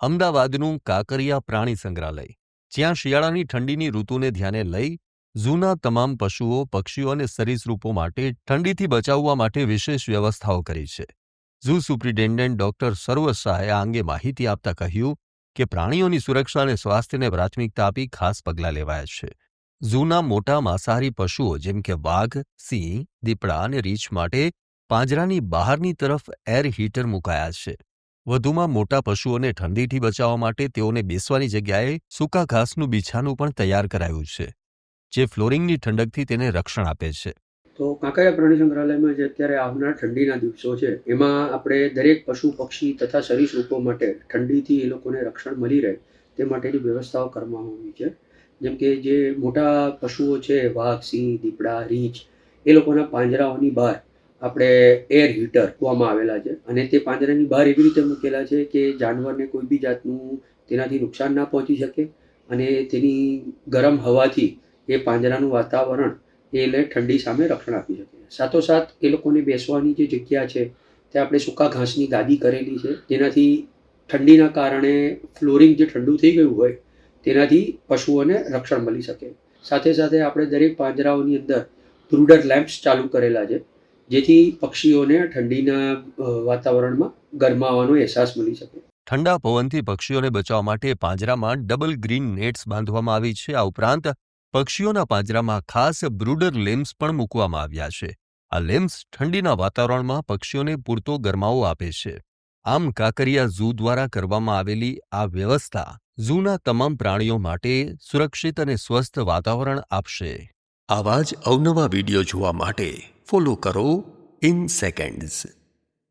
અમદાવાદનું કાંકરિયા પ્રાણી સંગ્રહાલય, જ્યાં શિયાળાની ઠંડીની ઋતુને ધ્યાને લઈ ઝૂના તમામ પશુઓ, પક્ષીઓ અને સરીસૃપો માટે ઠંડીથી બચાવવા માટે વિશેષ વ્યવસ્થાઓ કરી છે. ઝૂ સુપ્રિન્ટેન્ડન્ટ ડોક્ટર સર્વ શાહે આ અંગે માહિતી આપતા કહ્યું કે પ્રાણીઓની સુરક્ષા અને સ્વાસ્થ્યને પ્રાથમિકતા આપી ખાસ પગલાં લેવાયા છે. ઝૂના મોટા માંસાહારી પશુઓ જેમ કે વાઘ, સિંહ, દીપડા અને રીંછ માટે પાંજરાની બહારની તરફ એર હીટર મુકાયા છે. વધુમાં મોટા પશુઓને ઠંડીથી બચાવવા માટે તેઓને બેસવાની જગ્યાએ સૂકા ઘાસનું બિછાનું પણ તૈયાર કરાયું છે, જે ફ્લોરિંગની ઠંડકથી તેને રક્ષણ આપે છે. તો કાંકરિયા પ્રાણી સંગ્રહાલયમાં જે અત્યારે આવનાર ઠંડીના દિવસો છે, એમાં આપણે દરેક પશુ, પક્ષી તથા સરીસૃપો માટે ઠંડીથી એ લોકોને રક્ષણ મળી રહે તે માટેની વ્યવસ્થાઓ કરવામાં આવી છે. જેમ કે જે મોટા પશુઓ છે, વાઘ, સિંહ, દીપડા, રીંછ, એ લોકોના પાંજરાઓની બહાર આપણે એર હીટર મૂકવામાં આવેલા છે. અને તે પાંજરાની બહાર એવી રીતે મૂકેલા છે કે જાનવરને કોઈ બી જાતનું તેનાથી નુકસાન ના પહોંચી શકે અને તેની ગરમ હવાથી એ પાંજરાનું વાતાવરણ એને ઠંડી સામે રક્ષણ આપી શકે. સાથોસાથ એ લોકોને બેસવાની જે જગ્યા છે, તે આપણે સૂકા ઘાસની ગાદી કરેલી છે. જેનાથી ઠંડીના કારણે ફ્લોરિંગ જે ઠંડુ થઈ ગયું હોય, તેનાથી પશુઓને રક્ષણ મળી શકે. સાથે સાથે આપણે દરેક પાંજરાઓની અંદર બ્રુડર લેમ્પ્સ ચાલુ કરેલા છે. જેથી પક્ષીઓને ઠંડીના વાતાવરણમાં ગરમાવાનો અહેસાસ મળી શકે. ઠંડા પવનથી પક્ષીઓને બચાવવા માટે પાંજરામાં ડબલ ગ્રીન નેટ્સ બાંધવામાં આવી છે. આ ઉપરાંત પક્ષીઓના પાંજરામાં ખાસ બ્રુડર લેમ્સ પણ મૂકવામાં આવ્યા છે. આ લેમ્સ ઠંડીના વાતાવરણમાં પક્ષીઓને પૂરતો ગરમાવો આપે છે. આમ કાંકરિયા ઝૂ દ્વારા કરવામાં આવેલી આ વ્યવસ્થા ઝૂના તમામ પ્રાણીઓ માટે સુરક્ષિત અને સ્વસ્થ વાતાવરણ આપશે. આવા જ અવનવા વીડિયો જોવા માટે ફોલો કરો ઇન સેકન્ડ્સ.